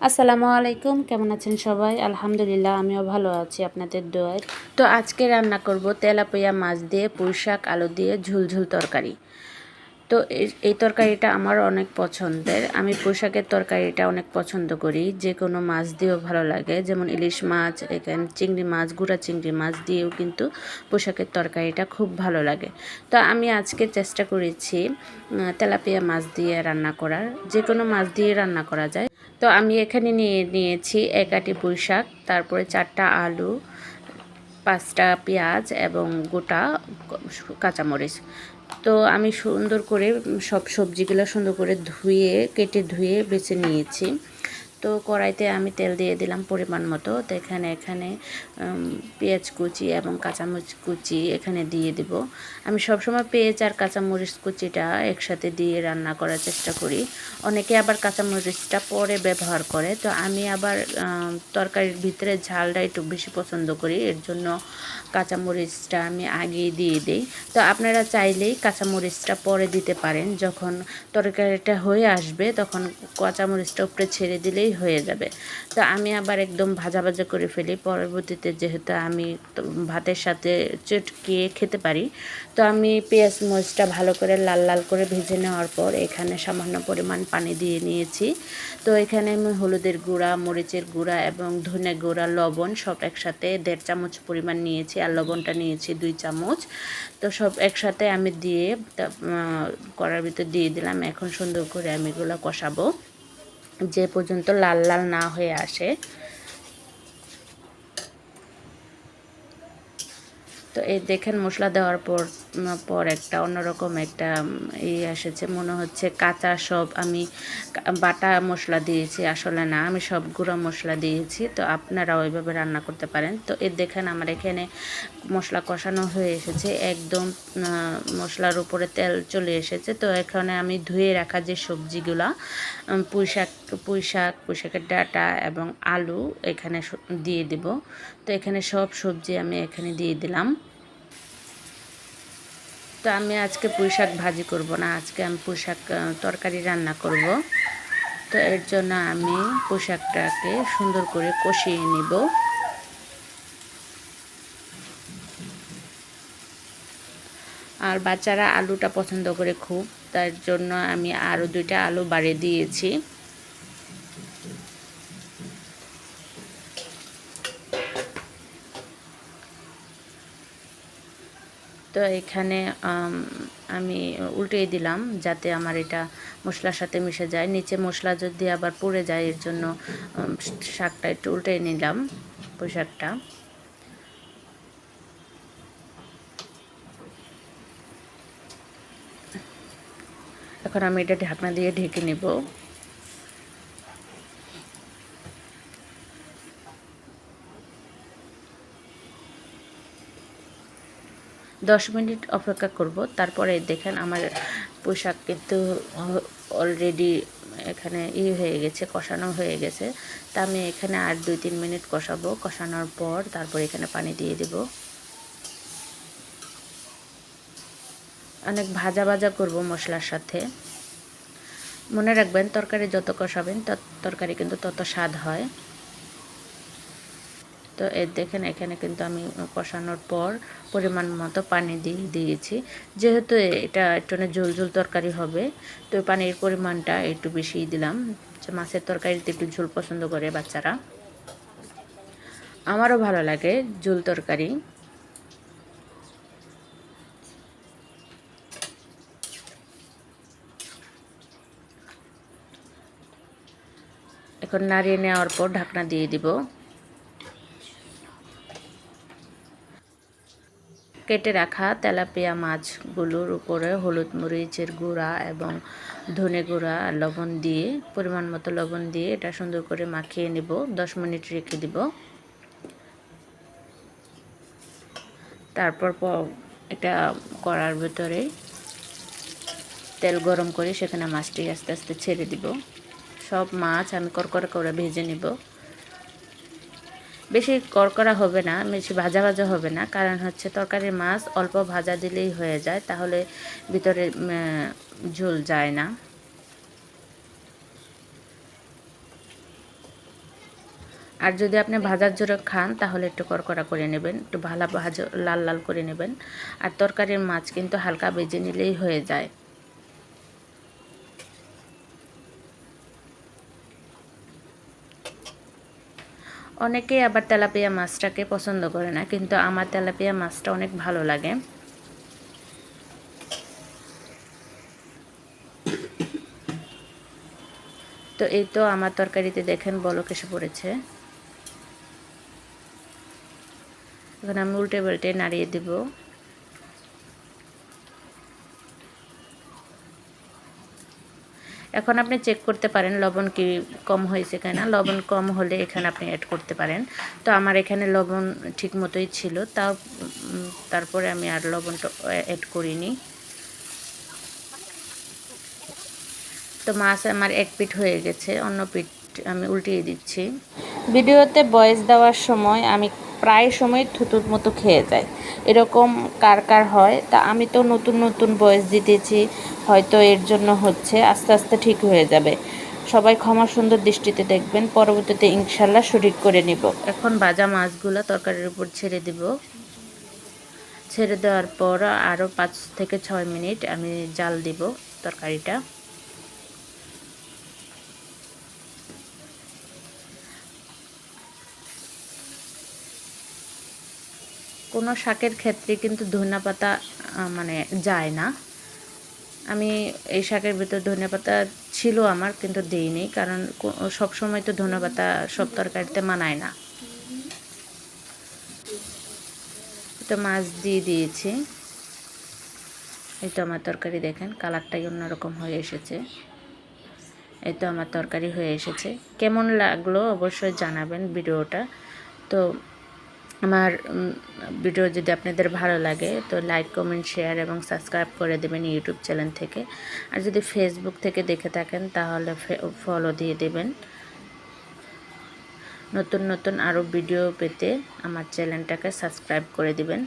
আসসালামু আলাইকুম, কেমন আছেন সবাই? আলহামদুলিল্লাহ, আমিও ভালো আছি আপনাদের দোয়ায়। তো আজকে রান্না করব তেলাপিয়া মাছ দিয়ে পুঁই শাক, আলু দিয়ে ঝুলঝুল তরকারি। তো এই- তরকারিটা আমার অনেক পছন্দের। আমি পুঁই শাকের তরকারিটা অনেক পছন্দ করি। যে কোনো মাছ দিয়েও ভালো লাগে। যেমন ইলিশ মাছ, এখানে চিংড়ি মাছ, গুঁড়া চিংড়ি মাছ দিয়েও কিন্তু পুঁই শাকের তরকারিটা খুব ভালো লাগে। তো আমি আজকে চেষ্টা করেছি তেলাপিয়া মাছ দিয়ে রান্না করার। যে কোনো মাছ দিয়ে রান্না করা যায়। তো আমি এখানে নিয়ে নিয়েছি এক আটি পুঁই শাক তারপরে চারটা আলু, পাঁচটা পেঁয়াজ এবং গোটা কাঁচামরিচ। তো আমি সুন্দর করে সব সবজিগুলো সুন্দর করে ধুয়ে, কেটে ধুয়ে বেছে নিয়েছি। তো কড়াইতে আমি তেল দিয়ে দিলাম পরিমাণ মতো। তো এখানে এখানে পেঁয়াজ কুচি এবং কাঁচামরিচ কুচি এখানে দিয়ে দিব। আমি সবসময় পেঁয়াজ আর কাঁচামরিচ কুচিটা একসাথে দিয়ে রান্না করার চেষ্টা করি। অনেকে আবার কাঁচামরিচটা পরে ব্যবহার করে। তো আমি আবার তরকারির ভিতরে ঝালটা একটু বেশি পছন্দ করি। এর জন্য কাঁচামরিচটা আমি আগেই দিয়ে দিই। তো আপনারা চাইলেই কাঁচামরিচটা পরে দিতে পারেন। যখন তরকারিটা হয়ে আসবে, তখন কাঁচামরিচটা উপরে ছেড়ে দিলেই হয়ে যাবে। তো আমি আবার একদম ভাজা ভাজা করে ফেলি। পরবর্তীতে যেহেতু আমি ভাতের সাথে চটকিয়ে খেতে পারি, তো আমি পেঁয়াজ মরিচটা ভালো করে লাল লাল করে ভেজে নেওয়ার পর এখানে সামান্য পরিমাণ পানি দিয়ে নিয়েছি। তো এখানে আমি হলুদের গুঁড়া, মরিচের গুঁড়া এবং ধনে গুঁড়া, লবণ সব একসাথে দেড় চামচ পরিমাণ নিয়েছি আর লবণটা নিয়েছি দুই চামচ। তো সব একসাথে আমি দিয়ে কড়ার ভিতর দিয়ে দিলাম। এখন সুন্দর করে আমি এগুলো কষাবো। যে পর্যন্ত লাল লাল না হয়ে আসে। তো এই দেখেন মশলা দেওয়ার পর পর একটা অন্যরকম একটা উম, ই এসেছে। মনে হচ্ছে কাঁচা সব আমি বাটা মশলা দিয়েছি আসলে না আমি সব গুঁড়া মশলা দিয়েছি। তো আপনারাও ওইভাবে রান্না করতে পারেন। তো এই দেখেন আমার এখানে মশলা কষানো হয়ে এসেছে। একদম মশলার উপরে তেল চলে এসেছে। তো এখানে আমি ধুয়ে রাখা যে সবজিগুলা উম, পুঁই শাক ডাঁটা এবং আলু এখানে দিয়ে দিব। তো এখানে সব সবজি আমি এখানে দিয়ে দিলাম। তো আমি আজকে পুঁই শাক ভাজি করব না, আজকে আমি পুঁই শাক তরকারি রান্না করব। তো এর জন্য আমি পুঁই শাকটাকে সুন্দর করে কষিয়ে নিব। আর বাচ্চারা আলুটা পছন্দ করে খুব, তার জন্য আমি আরও দুইটা আলু বাড়িয়ে দিয়েছি। তো এখানে, আমি উল্টে দিলাম যাতে আমার এটা মশলার সাথে মিশে যায়। নিচে মশলা যদি আবার পড়ে যায়, এর জন্য শাকটা একটু উল্টে নিলাম পুঁই শাকটা এখন আমি এটা ঢাকনা দিয়ে ঢেকে নেব। দশ মিনিট অপেক্ষা করব। তারপরে দেখেন আমার পোশাক কিন্তু অলরেডি এখানে ই হয়ে গেছে, কষানো হয়ে গেছে। তা আমি এখানে আর দুই তিন মিনিট কষাবো। কষানোর পর তারপর এখানে পানি দিয়ে দেব। অনেক ভাজা ভাজা করব মশলার সাথে। মনে রাখবেন, তরকারি যত কষাবেন, তত তরকারি কিন্তু তত স্বাদ হয়। তো এর দেখেন, এখানে কিন্তু আমি কষানোর পর পরিমাণ মতো পানি দিয়ে দিয়েছি। যেহেতু এটা একটু ঝোল ঝোল তরকারি হবে, তো পানির পরিমাণটা একটু বেশি দিলাম। মাছের তরকারিতে একটু ঝোল পছন্দ করে বাচ্চারা। আমারও ভালো লাগে ঝোল তরকারি। এখন নাড়িয়ে নেওয়ার পর ঢাকনা দিয়ে দিব। কেটে রাখা তেলাপিয়া মাছগুলোর উপরে হলুদ মরিচের গুঁড়া এবং ধনে গুঁড়া লবণ দিয়ে, পরিমাণ মতো লবণ দিয়ে এটা সুন্দর করে মাখিয়ে নেব। দশ মিনিট রেখে দিব। তারপর এটা করার ভেতরে তেল গরম করে সেখানে মাছটি আস্তে আস্তে ছেড়ে দিব। সব মাছ আমি করকরা করে ভেজে নেব। বেশি করকরা হবে না, বেশি ভাজা ভাজা হবে না। কারণ হচ্ছে তরকারির মাছ অল্প ভাজা দিলেই হয়ে যায়, তাহলে ভিতরে ঝোল যায় না। আর যদি আপনি ভাজার জোরে খান, তাহলে একটু করকরা করে নেবেন, একটু ভালো ভাজা, লাল লাল করে নেবেন। আর তরকারির মাছ কিন্তু হালকা বেজে নিলেই হয়ে যায়। অনেকেই আবার তেলাপিয়া মাছটাকে পছন্দ করে না, কিন্তু আমার তেলাপিয়া মাছটা অনেক ভালো লাগে। তো এই তো আমার তরকারিতে দেখেন বলক এসে পড়েছে। এখন আমি উল্টে পাল্টে নাড়িয়ে দেব। এখন আপনি চেক করতে পারেন, লবণ কি কম হয়েছে কিনা। লবণ কম হলে এখানে আপনি অ্যাড করতে পারেন। তো আমার এখানে লবণ ঠিক মতোই ছিল। তাও তারপরে আমি আর লবণটা অ্যাড করিনি। তো মাছ আমার এক পিঠ হয়ে গেছে, অন্য পিঠ আমি উল্টিয়ে দিচ্ছি। ভিডিওতে বয়স দেওয়ার সময় আমি প্রায় সময় থুতুর মতো খেয়ে যায়। এরকম কার কার হয়? তা আমি তো নতুন নতুন বয়স দিতেছি, হয়তো এর জন্য হচ্ছে, আস্তে আস্তে ঠিক হয়ে যাবে। সবাই ক্ষমা সুন্দর দৃষ্টিতে দেখবেন, পরবর্তীতে ইনশাল্লাহ সঠিক করে নিব। এখন ভাজা মাছগুলো তরকারির উপর ছেড়ে দিব। ছেড়ে দেওয়ার পর আরও পাঁচ থেকে ছয় মিনিট আমি জাল দিব তরকারিটা। কোনো শাকের ক্ষেত্রে কিন্তু ধনিয়া পাতা মানে যায় না। আমি এই শাকের ভিতর ধনিয়া পাতা ছিল আমার, কিন্তু দিইনি, কারণ সব সময় তো ধনিয়া পাতা সব তরকারিতে মানায় না। তো মাছ দিয়ে দিয়েছি। এই তো আমার তরকারি দেখেন, কালারটাই অন্যরকম হয়ে এসেছে। এই তো আমার তরকারি হয়ে এসেছে। কেমন লাগল অবশ্যই জানাবেন ভিডিওটা। তো আমার ভিডিও যদি আপনাদের ভালো লাগে, তো লাইক কমেন্ট শেয়ার এবং সাবস্ক্রাইব করে দেবেন ইউটিউব চ্যানেল থেকে। আর যদি ফেসবুক থেকে দেখে থাকেন, তাহলে ফলো দিয়ে দেবেন। নতুন নতুন আরও ভিডিও পেতে আমার চ্যানেলটাকে সাবস্ক্রাইব করে দিবেন।